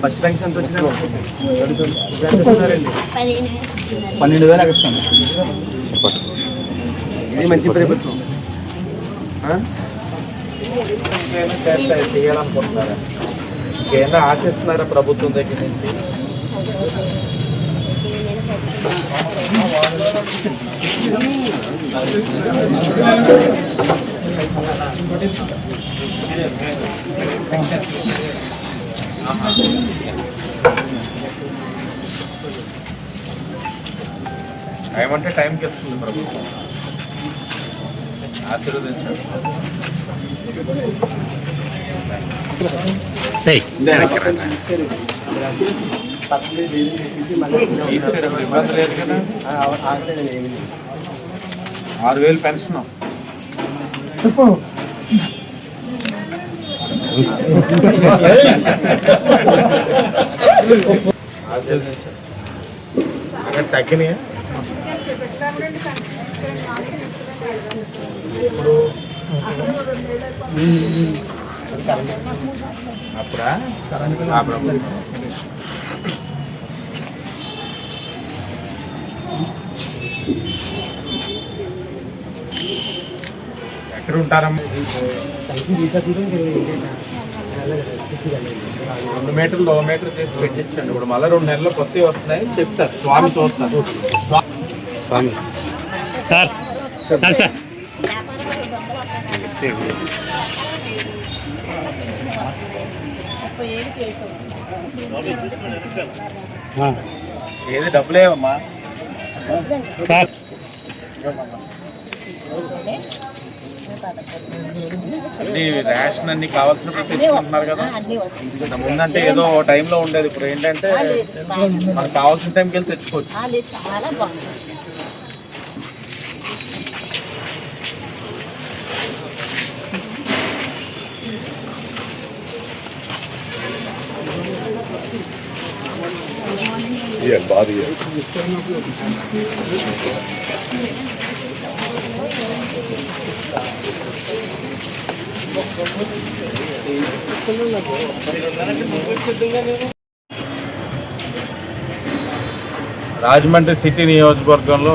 First rank ఎంత వచ్చిందండి ఎంత ఇస్తున్నారండి పన్నెండు వేలకు ఇస్తాను ఇది మంచి ప్రభుత్వం చేయాలనుకుంటున్నారా ఆశిస్తున్నారా ప్రభుత్వం దగ్గర నుంచి? టైం అంటే టైంకి ఇస్తుంది ప్రభుత్వం ఇబ్బంది లేదు కదా ఆరు వేలు పెన్షన్. అక్కడ తగ్గినాయా ఇప్పుడు అప్పుడా ఎక్కడ ఉంటారమ్మా? రెండు మీటర్లు ఒక మీటర్ చేసి పెట్టించండి. ఇప్పుడు మళ్ళీ రెండు నెలలు కొత్తవి వస్తున్నాయి చెప్తారు. స్వామి చూస్తారు. స్వామి. Sir sir sir. ఏది డబ్బులేవమ్మా? సార్. ఇది రేషన్ అన్ని కావాల్సిన తెచ్చుకుంటున్నారు కదా. ముందంటే ఏదో టైంలో ఉండేది. ఇప్పుడు ఏంటంటే మనకు కావాల్సిన టైంకి వెళ్ళి తెచ్చుకోవచ్చు. చాలా రాజమండ్రి సిటీ నియోజకవర్గంలో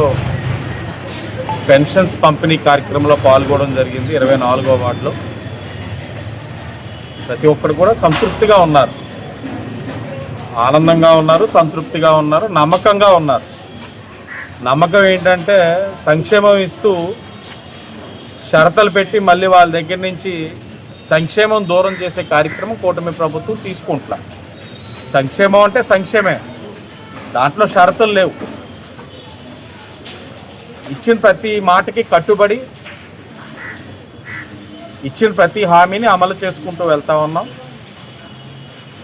పెన్షన్స్ పంపిణీ కార్యక్రమంలో పాల్గొనడం జరిగింది ఇరవై నాలుగో వార్డులో. ప్రతి ఒక్కరు కూడా సంతృప్తిగా ఉన్నారు. ఆనందంగా ఉన్నారు సంతృప్తిగా ఉన్నారు నమ్మకంగా ఉన్నారు. నమ్మకం ఏంటంటే సంక్షేమం ఇస్తూ షరతులు పెట్టి మళ్ళీ వాళ్ళ దగ్గర నుంచి సంక్షేమం దూరం చేసే కార్యక్రమం కూటమి ప్రభుత్వం తీసుకుంటున్నా. సంక్షేమం అంటే సంక్షేమే. దాంట్లో షరతులు లేవు. ఇచ్చిన ప్రతి మాటకి కట్టుబడి ఇచ్చిన ప్రతి హామీని అమలు చేసుకుంటూ వెళ్తా ఉన్నాం.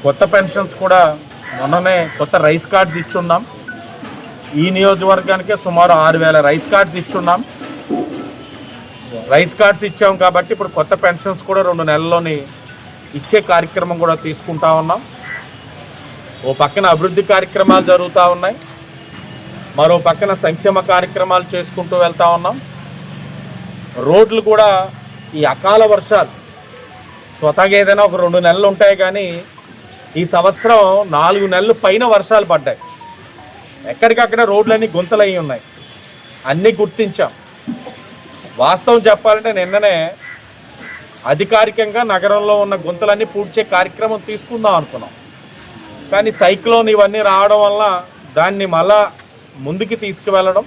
కొత్త పెన్షన్స్ కూడా మొన్ననే కొత్త రైస్ కార్డ్స్ ఇచ్చున్నాం. ఈ నియోజకవర్గానికే సుమారు ఆరు వేల రైస్ కార్డ్స్ ఇచ్చున్నాం. రైస్ కార్డ్స్ ఇచ్చాం కాబట్టి ఇప్పుడు కొత్త పెన్షన్స్ కూడా రెండు నెలల్లోని ఇచ్చే కార్యక్రమం కూడా తీసుకుంటా ఉన్నాం. ఓ పక్కన అభివృద్ధి కార్యక్రమాలు జరుగుతూ ఉన్నాయి. మరో పక్కన సంక్షేమ కార్యక్రమాలు చేసుకుంటూ వెళ్తూ ఉన్నాం. రోడ్లు కూడా ఈ అకాల వర్షాలు స్వతహాగా ఏదైనా ఒక రెండు నెలలు ఉంటాయి కానీ ఈ సంవత్సరం నాలుగు నెలలు పైన వర్షాలు పడ్డాయి. ఎక్కడికక్కడ రోడ్లన్నీ గుంతలయ్యి ఉన్నాయి. అన్నీ గుర్తించాం. వాస్తవం చెప్పాలంటే నిన్ననే అధికారికంగా నగరంలో ఉన్న గుంతలన్నీ పూడ్చే కార్యక్రమం తీసుకుందాం అనుకున్నాం. కానీ సైక్లోన్ ఇవన్నీ రావడం వల్ల దాన్ని మళ్ళా ముందుకు తీసుకువెళ్ళడం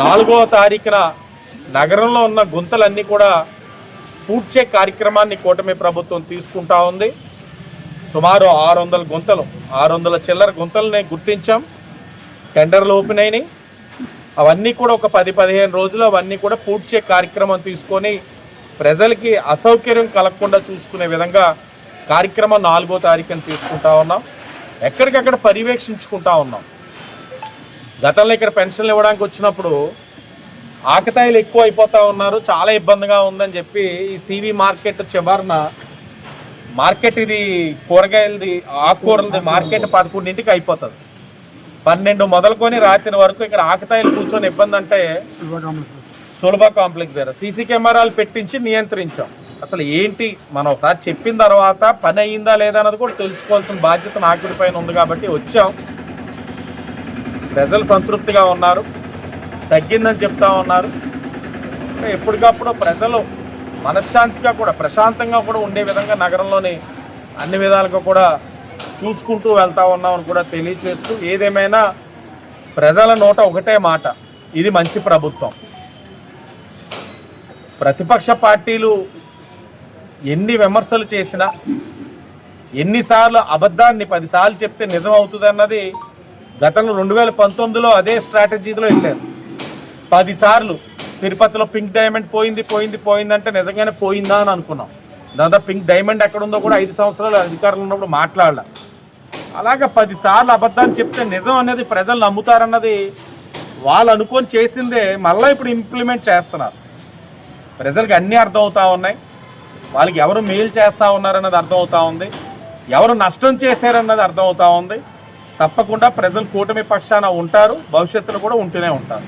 నాలుగవ తారీఖున నగరంలో ఉన్న గుంతలన్నీ కూడా పూడ్చే కార్యక్రమాన్ని కూటమి ప్రభుత్వం తీసుకుంటా ఉంది. సుమారు ఆరు వందల గుంతలు ఆరు వందల చిల్లర గుంతలని గుర్తించాం. టెండర్లు ఓపెన్ అయినాయి. అవన్నీ కూడా ఒక పది పదిహేను రోజులు అవన్నీ కూడా పూడ్చే కార్యక్రమం తీసుకొని ప్రజలకి అసౌకర్యం కలగకుండా చూసుకునే విధంగా కార్యక్రమం నాలుగో తారీఖున తీసుకుంటా ఉన్నాం. ఎక్కడికక్కడ పర్యవేక్షించుకుంటా ఉన్నాం. గతంలో ఇక్కడ పెన్షన్లు ఇవ్వడానికి వచ్చినప్పుడు ఆకతాయిలు ఎక్కువ అయిపోతూ ఉన్నారు. చాలా ఇబ్బందిగా ఉందని చెప్పి ఈ సివి మార్కెట్ చివరిన మార్కెట్ ఇది కూరగాయలది ఆకుకూరలది మార్కెట్ పదకొండింటికి అయిపోతుంది. పన్నెండు మొదలుకొని రాత్రి వరకు ఇక్కడ ఆకతాయిలు కూర్చొని ఇబ్బంది అంటే సులభ కాంప్లెక్స్ దగ్గర సీసీ కెమెరాలు పెట్టించి నియంత్రించాం. అసలు ఏంటి? మనం ఒకసారి చెప్పిన తర్వాత పని అయ్యిందా లేదా అన్నది కూడా తెలుసుకోవాల్సిన బాధ్యత నాకుడి పైన ఉంది కాబట్టి వచ్చాం. ప్రజలు సంతృప్తిగా ఉన్నారు. తగ్గిందని చెప్తా ఉన్నారు. ఎప్పటికప్పుడు ప్రజలు మనశ్శాంతిగా కూడా ప్రశాంతంగా కూడా ఉండే విధంగా నగరంలోని అన్ని విధాలుగా కూడా చూసుకుంటూ వెళ్తా ఉన్నామని కూడా తెలియచేస్తూ ఏదేమైనా ప్రజల నోట ఒకటే మాట ఇది మంచి ప్రభుత్వం. ప్రతిపక్ష పార్టీలు ఎన్ని విమర్శలు చేసినా ఎన్నిసార్లు అబద్ధాన్ని పదిసార్లు చెప్తే నిజం అవుతుంది అన్నది గతంలో రెండు వేల పంతొమ్మిదిలో అదే స్ట్రాటజీలో వెళ్ళారు. పదిసార్లు తిరుపతిలో పింక్ డైమండ్ పోయింది పోయింది పోయిందంటే నిజంగానే పోయిందా అని అనుకున్నాం. దాదాపు పింక్ డైమండ్ ఎక్కడ ఉందో కూడా ఐదు సంవత్సరాలు అధికారులు ఉన్నప్పుడు మాట్లాడాల. అలాగ పదిసార్లు అబద్ధాన్ని చెప్తే నిజం అనేది ప్రజలు నమ్ముతారన్నది వాళ్ళు అనుకొని చేసిందే మళ్ళీ ఇప్పుడు ఇంప్లిమెంట్ చేస్తున్నారు. ప్రజలకు అన్నీ అర్థం అవుతా ఉన్నాయి. వాళ్ళకి ఎవరు మేలు చేస్తూ ఉన్నారన్నది అర్థం అవుతా ఉంది. ఎవరు నష్టం చేశారన్నది అర్థం అవుతా ఉంది. తప్పకుండా ప్రజలు కూటమి పక్షాన ఉంటారు. భవిష్యత్తులో కూడా ఉంటూనే ఉంటారు.